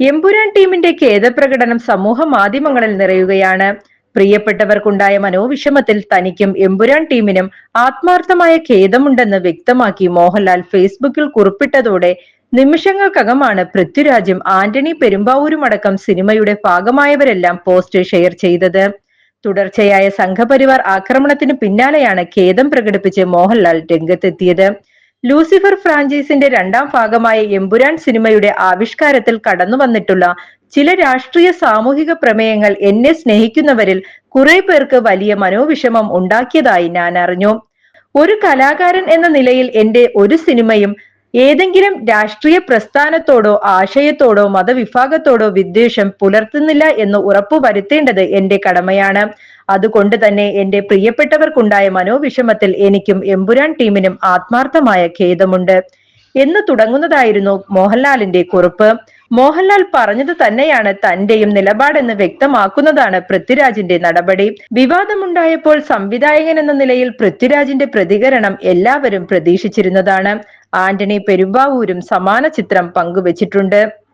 എമ്പുരാൻ ടീമിന്റെ ഖേദപ്രകടനം സമൂഹ മാധ്യമങ്ങളിൽ നിറയുകയാണ്. പ്രിയപ്പെട്ടവർക്കുണ്ടായ മനോവിഷമത്തിൽ തനിക്കും എമ്പുരാൻ ടീമിനും ആത്മാർത്ഥമായ ഖേദമുണ്ടെന്ന് വ്യക്തമാക്കി മോഹൻലാൽ ഫേസ്ബുക്കിൽ കുറിപ്പിട്ടതോടെ നിമിഷങ്ങൾക്കകമാണ് പൃഥ്വിരാജും ആന്റണി പെരുമ്പാവൂരുമടക്കം സിനിമയുടെ ഭാഗമായവരെല്ലാം പോസ്റ്റ് ഷെയർ ചെയ്തത്. തുടർച്ചയായ സംഘപരിവാർ ആക്രമണത്തിന് പിന്നാലെയാണ് ഖേദം പ്രകടിപ്പിച്ച് മോഹൻലാൽ രംഗത്തെത്തിയത്. ലൂസിഫർ ഫ്രാഞ്ചൈസിന്റെ രണ്ടാം ഭാഗമായ എമ്പുരാൻ സിനിമയുടെ ആവിഷ്കാരത്തിൽ കടന്നു വന്നിട്ടുള്ള ചില രാഷ്ട്രീയ സാമൂഹിക പ്രമേയങ്ങൾ എന്നെ സ്നേഹിക്കുന്നവരിൽ കുറെ പേർക്ക് വലിയ മനോവിഷമം ഉണ്ടാക്കിയതായി ഞാൻ അറിഞ്ഞു. ഒരു കലാകാരൻ എന്ന നിലയിൽ എന്റെ ഒരു സിനിമയും ഏതെങ്കിലും രാഷ്ട്രീയ പ്രസ്ഥാനത്തോടോ ആശയത്തോടോ മതവിഭാഗത്തോടോ വിദ്വേഷം പുലർത്തുന്നില്ല എന്ന് ഉറപ്പുവരുത്തേണ്ടത് എന്റെ കടമയാണ്. അതുകൊണ്ട് തന്നെ എന്റെ പ്രിയപ്പെട്ടവർക്കുണ്ടായ മനോവിഷമത്തിൽ എനിക്കും എമ്പുരാൻ ടീമിനും ആത്മാർത്ഥമായ ഖേദമുണ്ട്. എന്ന് തുടങ്ങുന്നതായിരുന്നു മോഹൻലാലിന്റെ കുറിപ്പ്. മോഹൻലാൽ പറഞ്ഞത് തന്നെയാണ് തന്റെയും നിലപാടെന്ന് വ്യക്തമാക്കുന്നതാണ് പൃഥ്വിരാജിന്റെ നടപടി. വിവാദമുണ്ടായപ്പോൾ സംവിധായകൻ എന്ന നിലയിൽ പൃഥ്വിരാജിന്റെ പ്രതികരണം എല്ലാവരും പ്രതീക്ഷിച്ചിരുന്നതാണ്. ആന്റണി പെരുമ്പാവൂരും സമാന ചിത്രം പങ്കുവച്ചിട്ടുണ്ട്.